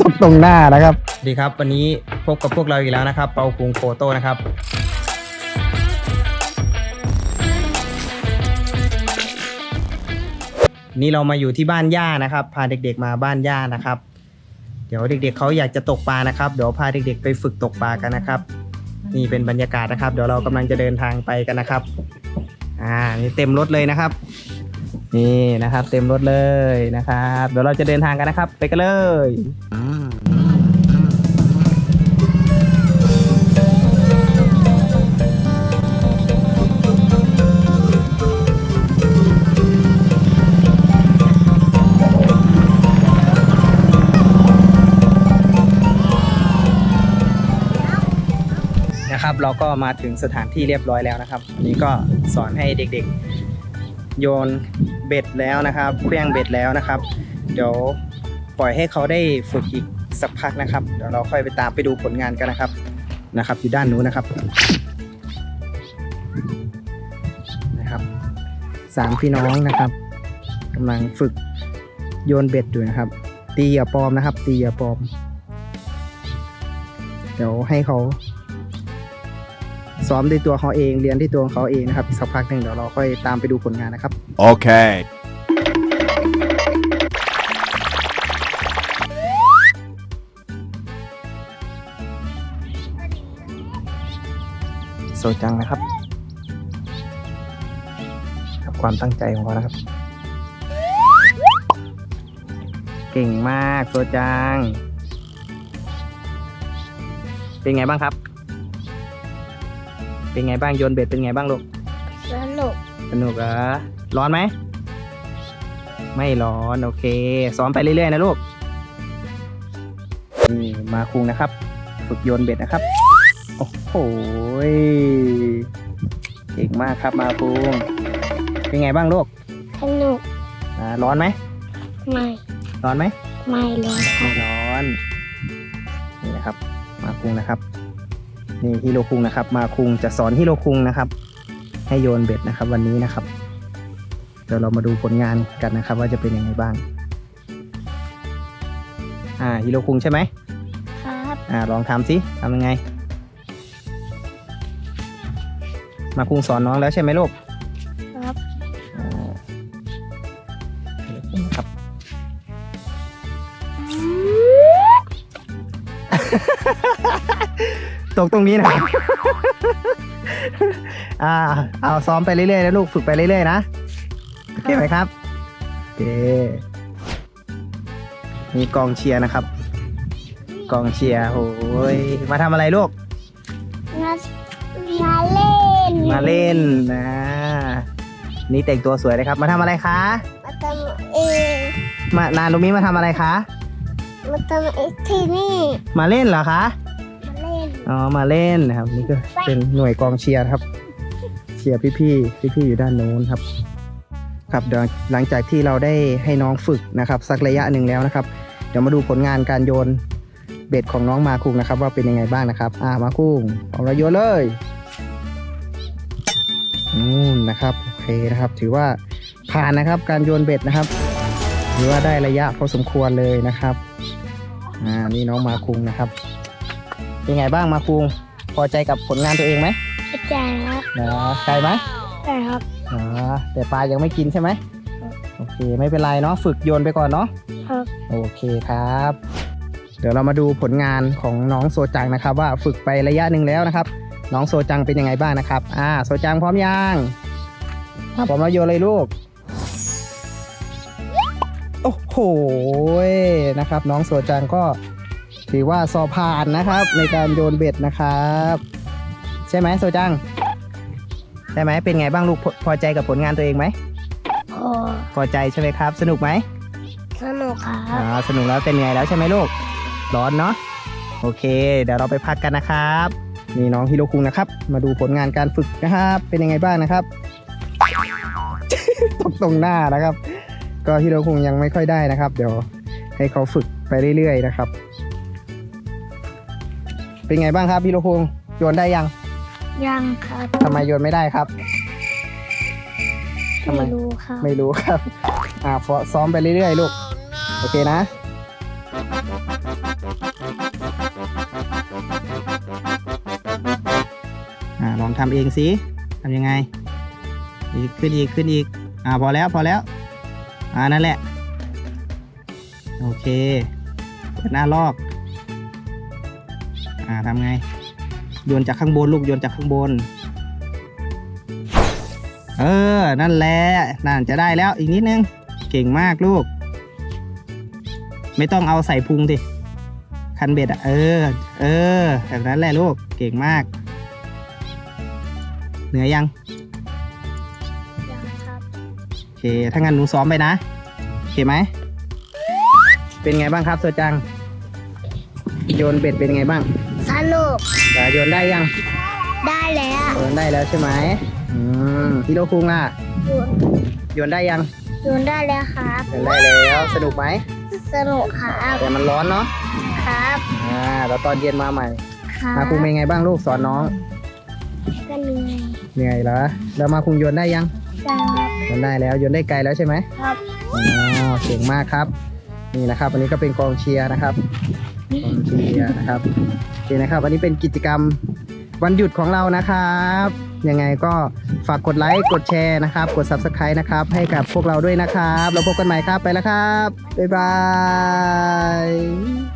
ตกตรงหน้านะครับดีครับ วันนี้พบกับพวกเราอีกแล้วนะครับ เปาคุงโฟโต้นะครับ นี่เรามาอยู่ที่บ้านย่านะครับ พาเด็กๆมาบ้านย่านะครับ เดี๋ยวเด็กๆเขาอยากจะตกปลานะครับ เดี๋ยวพาเด็กๆไปฝึกตกปลากันนะครับ นี่เป็นบรรยากาศนะครับ เดี๋ยวเรากำลังจะเดินทางไปกันนะครับ อ่า นี่เต็มรถเลยนะครับ นี่นะครับ เต็มรถเลยนะครับ เดี๋ยวเราจะเดินทางกันนะครับ ไปกันเลยนะครับ เราก็มาถึงสถานที่เรียบร้อยแล้วนะครับนนี้ก็สอนให้เด็กๆ โยนเบ็ดแล้วนะครับเครื่องเบ็ดแล้วนะครับ เดี๋ยวปล่อยให้เขาได้ฝึกอีกสักพักนะครับ เดี๋ยวเราค่อยไปตามไปดูผลงานกันนะครับนะครับ อยู่ด้านนู้นนะครับนะครับสามพี่น้องนะครับกำลังฝึกโยนเบ็ดอยู่นะครับ ตีอย่าปลอมนะครับ ตีอย่าปลอม เดี๋ยวให้เขา ซ้อมด้วยตัวเขาเองเรียนที่ตัวของเขาเองนะครับอีกสักพักหนึ่งเดี๋ยวเราค่อยตามไปดูผลงานนะครับ Okay. โซจังนะครับครับ ความตั้งใจของเขานะครับ เก่งมากโซจัง เป็นไงบ้างครับ เป็นไงบ้างโยนเบ็ดเป็นไงบ้างลูก สนุกสนุกเหรอร้อนไหม ไม่ร้อนโอเค ซ้อมไปเรื่อยๆนะลูก นี่มาคุงนะครับ ฝึกโยนเบ็ดนะครับ โอ้โหยเก่งมากครับมาคุงเป็นไงบ้างลูกสนุกอ่าร้อนไหม ไม่ ร้อนไหม ไม่เลยครัไม่บร้อน นี่นะครับ มาคุงนะครับ นี่ฮิโรคุงนะครับ มาคุงจะสอนฮิโรคุงนะครับ ให้โยนเบ็ดนะครับ วันนี้นะครับ เดี๋ยวเรามาดูผลงานกันนะครับ ว่าจะเป็นยังไงบ้าง อ่าฮิโรคุงใช่ไหมครับอ่าลองทำสิทำยังไง มาคุงสอนน้องแล้วใช่ไหมลูกครับอ่าฮิโรคุงนะครับ ตกตรงนี้นะอ่า เอาซ้อมไปเรื่อยๆนะลูกฝึกไปเรื่อยๆนะโอเคไหมครับโอเคมีกองเชียร์นะครับ กองเชียร์โอ้ยมาทำอะไรลูก มามาเล่น มาเล่นนะ นี่แต่งตัวสวยเลยครับ มาทำอะไรคะ มาทำเองมานารุมิมาทำอะไรคะ มาทำเองที่นี่ มาเล่นเหรอคะมาเล่น อ๋อมาเล่นนะครับ นี่ก็เป็นหน่วยกองเชียร์ครับ เชียร์พี่ๆพี่ๆอยู่ด้านโน้นครับ ครับเดี๋ยวหลังจากที่เราได้ให้น้องฝึกนะครับ สักระยะหนึ่งแล้วนะครับ เดี๋ยวมาดูผลงานการโยนเบ็ดของน้องมาคุงนะครับ ว่าเป็นยังไงบ้างนะครับ อ่ามาคุงเอาเราโยนเลยอืมนะครับโอเคนะครับ ถือว่าผ่านนะครับการโยนเบ็ดนะครับถือว่าได้ระยะพอสมควรเลยนะครับ อ่านี่น้องมาคุงนะครับ เป็นไงบ้างมาคุงพอใจกับผลงานตัวเองไหมอาจารย์ครับนะใช่ไหมใช่ครับอ๋อแต่ปลายังไม่กินใช่ไหมโอเค ไม่เป็นไรเนาะฝึกโยนไปก่อนเนาะครับโอเคครับ เดี๋ยวเรามาดูผลงานของน้องโซจังนะครับ ว่าฝึกไประยะหนึ่งแล้วนะครับ น้องโซจังเป็นยังไงบ้างนะครับ อ่าโซจังพร้อมยังอ่าพร้อมแล้วโยนเลยลูกโอ้โหนะครับ น้องโซจังก็ ถือว่าสอบผ่านนะครับ ในการโยนเบ็ดนะครับ ใช่ไหมโซจังใช่ไหมเป็นไงบ้างลูกพอพอใจกับผลงานตัวเองไหมพอพอใจใช่ไหมครับ สนุกไหมสนุกครัอ่าบสนุกแล้วเป็นไงแล้วใช่ไหมลูกร้อนเนาะโอเค เดี๋ยวเราไปพักกันนะครับนี่น้องฮิโรคุงนะครับ มาดูผลงานการฝึกนะครับ เป็นยังไงบ้างนะครับ ตกตรงหน้านะครับ ก็ฮิโรคุงยังไม่ค่อยได้นะครับ เดี๋ยวให้เขาฝึกไปเรื่อยๆนะครับ เป็นไงบ้างครับฮิโรคุงโยนได้ยังยังครับทำไมโยนไม่ได้ครับ ทำไม ไม่รู้ครับไม่รู้ครับ อ่าฟซ้อมไปเรื่อยๆลูก โอเคนะ อ่าลองทำเองสิทำยังไง อีกขึ้นอีกขึ้นอีก อ่าพอแล้วพอแล้ว อ่านั่นแหละ โอเคเปิดหน้าลอก อ่าทำไง โยนจากข้างบนลูกโยนจากข้างบน เออ นั่นแหละนั่นจะได้แล้วอีกนิดนึง เก่งมากลูก ไม่ต้องเอาใส่พุงสิคันเบ็ดอะ เออ เออ แบบนั้นแหละลูก เก่งมาก เหนื่อยยังยังครับโอเค ถ้างั้นหนูซ้อมไปนะ โอเคไหม เป็นไงบ้างครับโซจัง โยนเบ็ดเป็นไงบ้าง สนุกอ่าโยนได้ยัง ได้แล้วโยนได้แล้วใช่ไหมอืมฮิโรคุงอะ โยนโยนได้ยัง โยนได้แล้วครับโยนได้แล้ว สนุกไหม สนุกครับแต่มันร้อนเนาะ ครับอ่าแล้วตอนเย็นมาใหม่ครับมาคุงเป็นไงบ้างลูกสอนน้อง ก็เหนื่อยเหนื่อยเหรอแล้วมาคุงโยนได้ยัง ครับโยนได้แล้วโยนได้ไกลแล้วใช่ไหมครับอ๋อเก่งมากครับ นี่นะครับอันนี้ก็เป็นกองเชียร์นะครับกองเชียร์นะครับโอ เคนะครับอันนี้เป็นกิจกรรมวันหยุดของเรานะครับ ยังไงก็ฝากกดไลค์ กดแชร์นะครับ กด subscribe นะครับ ให้กับพวกเราด้วยนะครับเราพบกันใหม่ครับ ไปแล้วครับ บ๊ายบาย